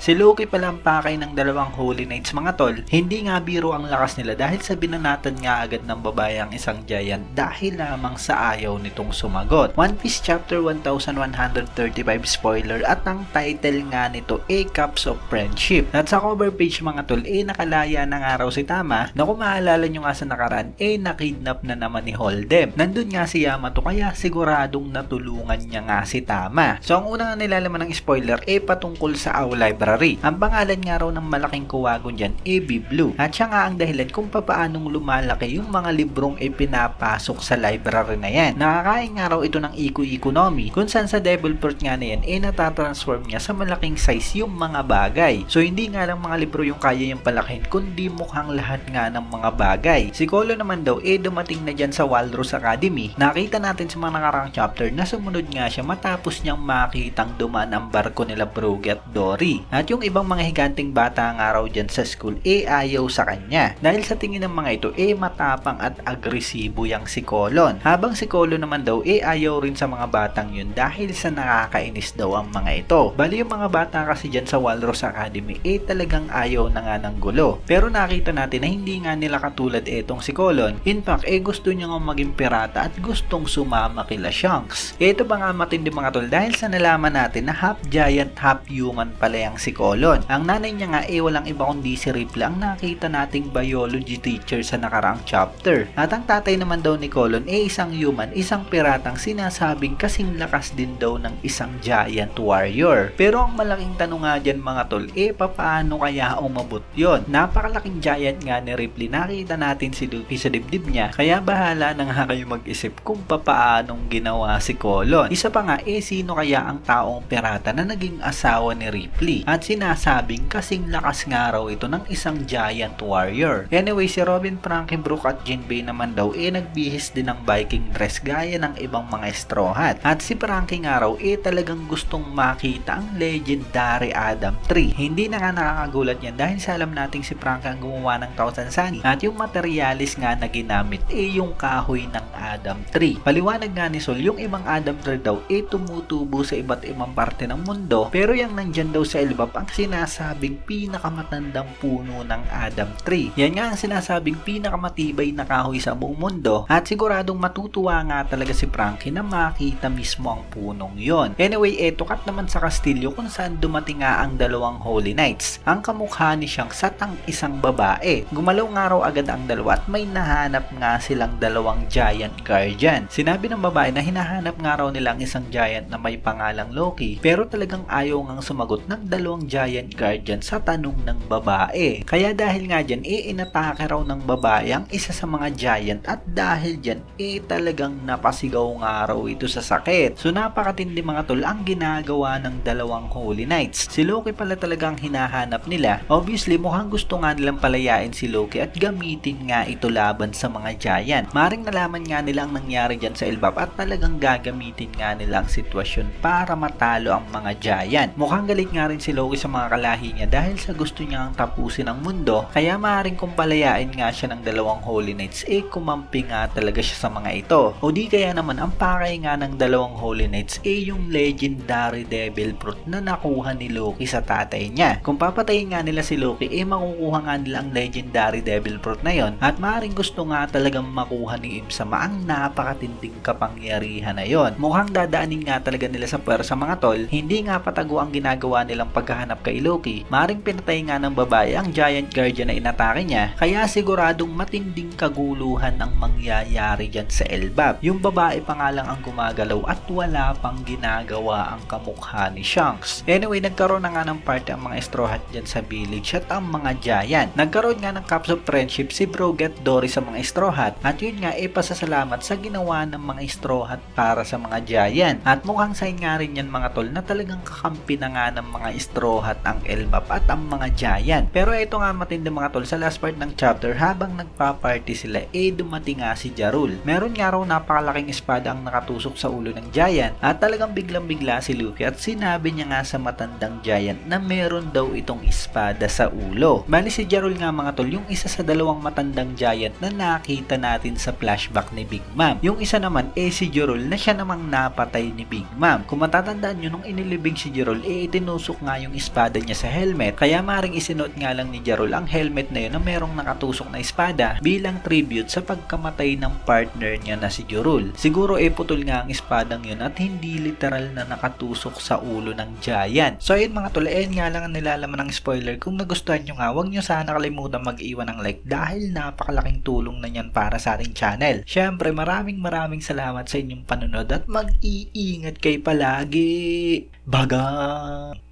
Si Loki pala ang pakay ng dalawang Holy Knights mga tol. Hindi nga biro ang lakas nila dahil sa binanatan nga agad ng babae ang isang giant dahil lamang sa ayaw nitong sumagot. One Piece Chapter 1135 spoiler at ang title nga nito A Cups of Friendship. At sa cover page mga tol, eh nakalaya na nga raw si Tama na kung maalala nyo nga sa nakaraan, eh nakidnap na naman ni Holdem. Nandun nga si Yamato kaya siguradong natulungan niya nga si Tama. So ang unang nilalaman ng spoiler eh patungkol sa AO Library. Ang pangalan nga raw ng malaking kuwagon dyan eh Blue. At siya nga ang dahilan kung papaanong lumalaki yung mga librong ipinapasok sa library na yan. Nakakain nga raw ito ng eco-economy kung saan sa Devil Fruit nga na yan eh natatransform niya sa malaking size yung mga bagay. So hindi nga lang mga libro yung kaya yung palakin kundi mukhang lahat nga ng mga bagay. Si Kolo naman daw eh dumating na dyan sa Walrus Academy. Nakita natin sa mga nakarang chapter na sumunod nga siya matapos niyang makitang dumaan ang barko nila Brogy at Dory. At yung ibang mga higanting bata nga raw dyan sa school eh ayaw sa kanya. Dahil sa tingin ng mga ito eh matapang at agresibo yang si Colon. Habang si Colon naman daw eh ayaw rin sa mga batang yun dahil sa nakakainis daw ang mga ito. Bali yung mga bata kasi dyan sa Walrus Academy eh talagang ayaw na nga ng gulo. Pero nakita natin na hindi nga nila katulad etong si Colon. In fact eh gusto niya nga maging pirata at gustong sumama kila Shanks. Ito pa nga matindi mga tol dahil sa nalaman natin na half giant half human pala yang si Colon. Ang nanay niya nga eh walang iba kundi si Ripley ang nakita nating biology teacher sa nakaraang chapter. At ang tatay naman daw ni Colon eh isang human, isang piratang sinasabing kasing lakas din daw ng isang giant warrior. Pero ang malaking tanong nga dyan mga tol, eh papaano kaya umabot yon? Napakalaking giant nga ni Ripley. Nakita natin si Luffy sa dibdib niya. Kaya bahala na nga kayo mag-isip kung papaanong ginawa si Colon. Isa pa nga, eh sino kaya ang taong pirata na naging asawa ni Ripley? At sinasabing kasing lakas nga raw ito ng isang giant warrior. Anyway, si Robin Frankie Brook at Jinbei naman daw eh nagbihis din ng Viking dress gaya ng ibang mga straw hat. At si Frankie nga raw eh talagang gustong makita ang legendary Adam Tree. Hindi na nga nakakagulat yan dahil sa alam nating si Frankie ang gumawa ng Thousand Sunny. At yung materialis nga na ginamit eh yung kahoy ng Adam Tree. Paliwanag nga ni Sol, yung ibang Adam Tree daw eh tumutubo sa iba't ibang parte ng mundo pero yung nandyan daw sa Elbap ang sinasabing pinakamatandang puno ng Adam Tree. Yan nga ang sinasabing pinakamatibay na kahoy sa buong mundo at siguradong matutuwa nga talaga si Frankie na makita mismo ang punong yon. Anyway, eto kat naman sa kastilyo kung saan dumating nga ang dalawang Holy Knights. Ang kamukha ni siyang satang isang babae. Gumalaw nga raw agad ang dalawa at may nahanap nga silang dalawang giant guardian. Sinabi ng babae na hinahanap nga raw nilang isang giant na may pangalang Loki pero talagang ayaw ngang sumagot ng dalawang giant guardian sa tanong ng babae. Kaya dahil nga dyan, e inatake raw ng babae ang isa sa mga giant at dahil dyan, e talagang napasigaw nga raw ito sa sakit. So napakatindi mga tol ang ginagawa ng dalawang Holy Knights. Si Loki pala talagang hinahanap nila. Obviously, mukhang gusto nga nilang palayain si Loki at gamitin nga ito laban sa mga giant. Maring nalaman nga nila ang nangyari dyan sa Elbap at talagang gagamitin nga nila ang sitwasyon para matalo ang mga giant. Mukhang galit nga rin si Loki sa mga kalahi niya dahil sa gusto niyang tapusin ang mundo. Kaya maaaring kung palayain nga siya ng dalawang Holy Knights, eh kumampi nga talaga siya sa mga ito. O di kaya naman ang pakay nga ng dalawang Holy Knights, eh yung legendary Devil Fruit na nakuha ni Loki sa tatay niya. Kung papatayin nga nila si Loki, eh makukuha nga nila ang legendary Devil Fruit na yon. At maaaring gusto nga talagang makuha ni Imsama ang napakatinding kapangyarihan na yon. Mukhang dadaanin nga talaga nila sa pwersa mga tol, hindi nga patago ang ginagawa nilang paghahanap kay Loki. Maring pinatay nga ng babae ang giant guardian na inatake niya, kaya siguradong matinding kaguluhan ang mangyayari dyan sa Elbap. Yung babae pa nga lang ang gumagalaw at wala pang ginagawa ang kamukha ni Shanks. Anyway, nagkaroon na nga ng party ang mga straw hat dyan sa village at ang mga giant. Nagkaroon nga ng cups of friendship si Broget Dory sa mga straw hat at yun nga ay pasasalamat sa ginawa ng mga straw hat para sa mga giant. At mukhang sign nga rin yan mga tol na talagang kakampi na nga ng mga straw hat ang Elbap at ang mga giant. Pero ito nga matindi mga tol sa last part ng chapter habang nagpa-party sila eh dumating nga si Jarul. Meron nga raw napakalaking espada ang nakatusok sa ulo ng giant at talagang biglang bigla si Luffy at sinabi niya nga sa matandang giant na meron daw itong espada sa ulo. Bali si Jarul nga mga tol yung isa sa dalawang matandang giant na nakita natin sa flashback ni Big Big Mom. Yung isa naman eh si Jorol na siya namang napatay ni Big Mom. Kung matatandaan nyo nung inilibing si Jorol eh itinusok nga yung espada niya sa helmet. Kaya maring isinuot nga lang ni Jorol ang helmet na yun na merong nakatusok na espada bilang tribute sa pagkamatay ng partner niya na si Jorol. Siguro eh putol nga ang espadang yun at hindi literal na nakatusok sa ulo ng giant. So ayun mga tol, ayun nga lang ang nilalaman ng spoiler. Kung nagustuhan nyo nga, huwag nyo sana kalimutan mag-iwan ng like dahil napakalaking tulong na yan para sa ating channel. Syempre, maraming maraming salamat sa inyong panonood at mag-iingat kayo palagi. Baga!